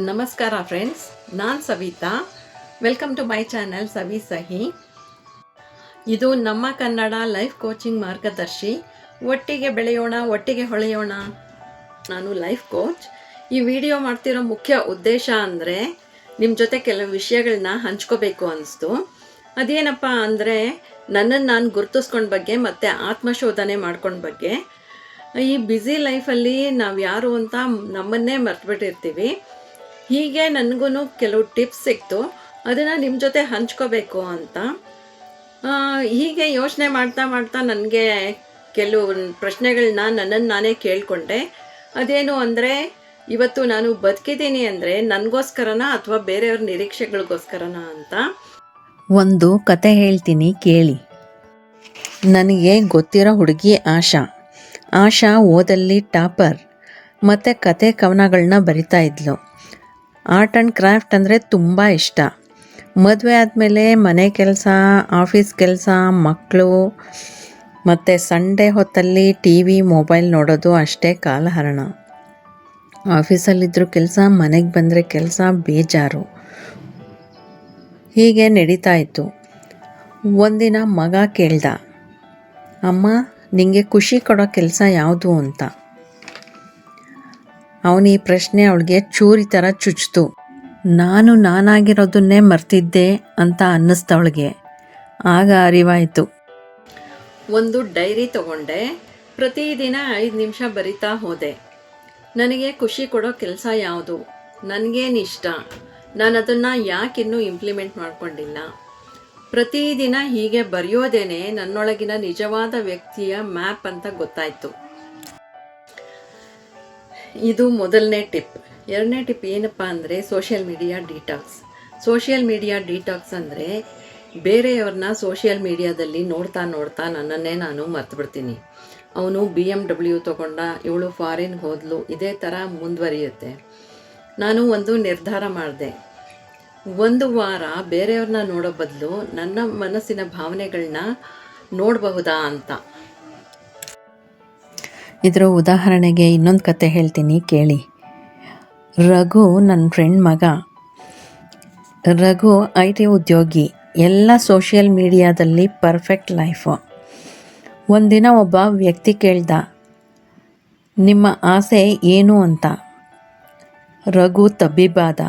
ನಮಸ್ಕಾರ ಫ್ರೆಂಡ್ಸ್ ನಾನು Savita. Welcome to my channel Savi Sahi. ಇದು ನಮ್ಮ ಕನ್ನಡ ಲೈಫ್ ಕೋಚಿಂಗ್ ಮಾರ್ಗದರ್ಶಿ. ಒಟ್ಟಿಗೆ ಬೆಳೆಯೋಣ, ಒಟ್ಟಿಗೆ ಹೊಳೆಯೋಣ. ನಾನು ಲೈಫ್ ಕೋಚ್ ಈ ವಿಡಿಯೋ ಮಾಡ್ತಿರೋ ಮುಖ್ಯ ಉದ್ದೇಶ ಅಂದರೆ ನಿಮ್ಮ ಜೊತೆ ಕೆಲವು ವಿಷಯಗಳನ್ನ ಹಂಚ್ಕೋಬೇಕು ಅನ್ನಿಸ್ತು ಅದೇನಪ್ಪ ಅಂದರೆ ನನ್ನನ್ನು ನಾನು ಗುರುತಿಸ್ಕೊಂಡ ಬಗ್ಗೆ ಮತ್ತು ಆತ್ಮಶೋಧನೆ ಮಾಡ್ಕೊಂಡ ಬಗ್ಗೆ. ಈ ಬ್ಯುಸಿ ಲೈಫಲ್ಲಿ ನಾವು ಯಾರು ಅಂತ ನಮ್ಮನ್ನೇ ಮರ್ತ್ಬಿಟ್ಟಿರ್ತೀವಿ. ಹೀಗೆ ನನಗೂ ಕೆಲವು ಟಿಪ್ಸ್ ಸಿಕ್ತು. ಅದನ್ನು ನಿಮ್ಮ ಜೊತೆ ಹಂಚ್ಕೋಬೇಕು ಅಂತ. ಹೀಗೆ ಯೋಚನೆ ಮಾಡ್ತಾ ಮಾಡ್ತಾ ನನಗೆ ಕೆಲವು ಪ್ರಶ್ನೆಗಳನ್ನ ನನ್ನನ್ನು ನಾನೇ ಕೇಳಿಕೊಂಡೆ. ಅದೇನು ಅಂದರೆ, ಇವತ್ತು ನಾನು ಬದುಕಿದ್ದೀನಿ ಅಂದರೆ ನನಗೋಸ್ಕರನ ಅಥವಾ ಬೇರೆಯವ್ರ ನಿರೀಕ್ಷೆಗಳಿಗೋಸ್ಕರನ ಅಂತ. ಒಂದು ಕತೆ ಹೇಳ್ತೀನಿ ಕೇಳಿ. ನನಗೆ ಗೊತ್ತಿರೋ ಹುಡುಗಿ ಆಶಾ. ಆಶಾ ಓದಲ್ಲಿ ಟಾಪರ್. ಮತ್ತು ಕತೆ ಕವನಗಳನ್ನ ಬರಿತಾ ಇದ್ಲು. ಆರ್ಟ್ ಆ್ಯಂಡ್ ಕ್ರಾಫ್ಟ್ ಅಂದರೆ ತುಂಬ ಇಷ್ಟ. ಮದುವೆ ಆದಮೇಲೆ ಮನೆ ಕೆಲಸ, ಆಫೀಸ್ ಕೆಲಸ ಮಕ್ಕಳು ಮತ್ತು ಸಂಡೇ ಹೊತ್ತಲ್ಲಿ ಟಿ ವಿ, ಮೊಬೈಲ್ ನೋಡೋದು ಅಷ್ಟೇ ಕಾಲಹರಣ. ಆಫೀಸಲ್ಲಿದ್ದರೂ ಕೆಲಸ, ಮನೆಗೆ ಬಂದರೆ ಕೆಲಸ ಬೇಜಾರು. ಹೀಗೆ ನಡೀತಾ ಇತ್ತು. ಒಂದಿನ ಮಗ ಕೇಳ್ದ, ಅಮ್ಮ ನಿಮಗೆ ಖುಷಿ ಕೊಡೋ ಕೆಲಸ ಯಾವುದು? ಅಂತ. ಅವನು ಈ ಪ್ರಶ್ನೆ ಅವಳಿಗೆ ಚೂರಿ ಥರ ಚುಚ್ತು ನಾನು ನಾನಾಗಿರೋದನ್ನೇ ಮರ್ತಿದ್ದೆ ಅಂತ ಅನ್ನಿಸ್ತವಳಿಗೆ ಆಗ ಅರಿವಾಯಿತು. ಒಂದು ಡೈರಿ ತಗೊಂಡೆ. ಪ್ರತಿದಿನ ಐದು ನಿಮಿಷ ಬರಿತಾ ಹೋದೆ. ನನಗೆ ಖುಷಿ ಕೊಡೋ ಕೆಲಸ ಯಾವುದು? ನನಗೇನು ಇಷ್ಟ? ನಾನು ಅದನ್ನು ಯಾಕಿನ್ನೂ ಇಂಪ್ಲಿಮೆಂಟ್ ಮಾಡಿಕೊಂಡಿಲ್ಲ? ಪ್ರತಿದಿನ ಹೀಗೆ ಬರೆಯೋದೇನೆ ನನ್ನೊಳಗಿನ ನಿಜವಾದ ವ್ಯಕ್ತಿಯ ಮ್ಯಾಪ್ ಅಂತ ಗೊತ್ತಾಯಿತು. ಇದು ಮೊದಲನೇ ಟಿಪ್. ಎರಡನೇ ಟಿಪ್ ಏನಪ್ಪ ಅಂದರೆ social media detox social media detox ಅಂದರೆ ಬೇರೆಯವ್ರನ್ನ ಸೋಷಿಯಲ್ ಮೀಡಿಯಾದಲ್ಲಿ ನೋಡ್ತಾ ನೋಡ್ತಾ ನನ್ನನ್ನೇ ನಾನು ಮರ್ತುಬಿಡ್ತೀನಿ. ಅವನು ಬಿ ಎಂ ಡಬ್ಲ್ಯೂ ತೊಗೊಂಡ, ಇವಳು ಫಾರಿನ್ ಹೋದ್ಲು, ಇದೇ ಥರ ಮುಂದುವರಿಯುತ್ತೆ. ನಾನು ಒಂದು ನಿರ್ಧಾರ ಮಾಡಿದೆ. ಒಂದು ವಾರ ಬೇರೆಯವ್ರನ್ನ ನೋಡೋ ಬದಲು ನನ್ನ ಮನಸ್ಸಿನ ಭಾವನೆಗಳನ್ನ ನೋಡಬಹುದಾ ಅಂತ. ಇದರ ಉದಾಹರಣೆಗೆ ಇನ್ನೊಂದು ಕತೆ ಹೇಳ್ತೀನಿ, ಕೇಳಿ. ರಘು ನನ್ನ ಫ್ರೆಂಡ್ ಮಗ. ರಘು ಐ ಟಿ ಉದ್ಯೋಗಿ. ಎಲ್ಲ ಸೋಷಿಯಲ್ ಮೀಡಿಯಾದಲ್ಲಿ ಪರ್ಫೆಕ್ಟ್ ಲೈಫು ಒಂದಿನ ಒಬ್ಬ ವ್ಯಕ್ತಿ ಕೇಳ್ದ, ನಿಮ್ಮ ಆಸೆ ಏನು ಅಂತ? ರಘು ತಬ್ಬಿಬಾದ.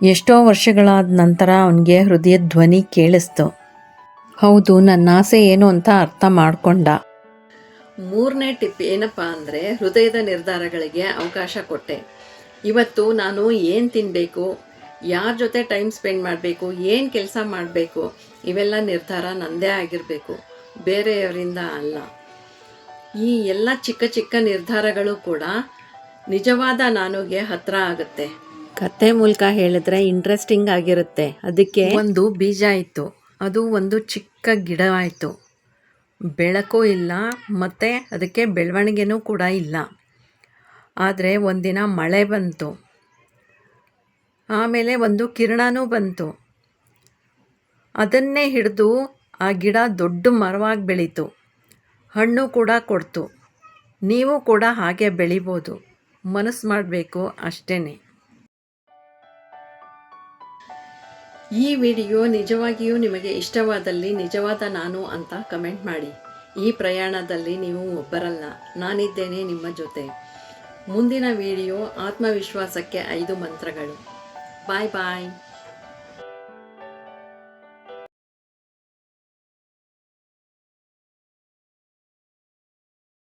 ಎಷ್ಟೋ ವರ್ಷಗಳಾದ ನಂತರ ಅವನಿಗೆ ಹೃದಯ ಧ್ವನಿ ಕೇಳಿಸ್ತು. ಹೌದು ನನ್ನ ಆಸೆ ಏನು ಅಂತ ಅರ್ಥ ಮಾಡ್ಕೊಂಡ. ಮೂರನೇ ಟಿಪ್ ಏನಪ್ಪ ಅಂದರೆ ಹೃದಯದ ನಿರ್ಧಾರಗಳಿಗೆ ಅವಕಾಶ ಕೊಟ್ಟೆ. ಇವತ್ತು ನಾನು ಏನು ತಿನ್ನಬೇಕು ಯಾರ ಜೊತೆ ಟೈಮ್ ಸ್ಪೆಂಡ್ ಮಾಡಬೇಕು ಏನು ಕೆಲಸ ಮಾಡಬೇಕು ಇವೆಲ್ಲ ನಿರ್ಧಾರ ನನ್ನದೇ ಆಗಿರಬೇಕು. ಬೇರೆಯವರಿಂದ ಅಲ್ಲ. ಈ ಎಲ್ಲ ಚಿಕ್ಕ ಚಿಕ್ಕ ನಿರ್ಧಾರಗಳು ಕೂಡ ನಿಜವಾದ ನಾನುಗೆ ಹತ್ರ ಆಗುತ್ತೆ. ಕತೆ ಮೂಲಕ ಹೇಳಿದ್ರೆ ಇಂಟ್ರೆಸ್ಟಿಂಗ್ ಆಗಿರುತ್ತೆ. ಅದಕ್ಕೆ ಒಂದು ಬೀಜ ಇತ್ತು. ಅದು ಒಂದು ಚಿಕ್ಕ ಗಿಡ ಆಯಿತು. ಬೆಳಕು ಇಲ್ಲ, ಮತ್ತು ಅದಕ್ಕೆ ಬೆಳವಣಿಗೆನೂ ಕೂಡ ಇಲ್ಲ. ಆದರೆ ಒಂದಿನ ಮಳೆ ಬಂತು. ಆಮೇಲೆ ಒಂದು ಕಿರಣನೂ ಬಂತು. ಅದನ್ನೇ ಹಿಡಿದು ಆ ಗಿಡ ದೊಡ್ಡ ಮರವಾಗಿ ಬೆಳೀತು. ಹಣ್ಣು ಕೂಡ ಕೊಡ್ತು. ನೀವು ಕೂಡ ಹಾಗೆ ಬೆಳಿಬೋದು. ಮನಸ್ಸು ಮಾಡಬೇಕು ಅಷ್ಟೇ ಈ ವಿಡಿಯೋ ನಿಜವಾಗಿಯೂ ನಿಮಗೆ ಇಷ್ಟವಾದಲ್ಲಿ ನಿಜವಾದ ನಾನು ಅಂತ ಕಮೆಂಟ್ ಮಾಡಿ. ಈ ಪ್ರಯಾಣದಲ್ಲಿ ನೀವು ಒಬ್ಬರಲ್ಲ, ನಾನಿದ್ದೇನೆ ನಿಮ್ಮ ಜೊತೆ. ಮುಂದಿನ ವಿಡಿಯೋ ಆತ್ಮವಿಶ್ವಾಸಕ್ಕೆ ಐದು ಮಂತ್ರಗಳು. ಬಾಯ್ ಬಾಯ್.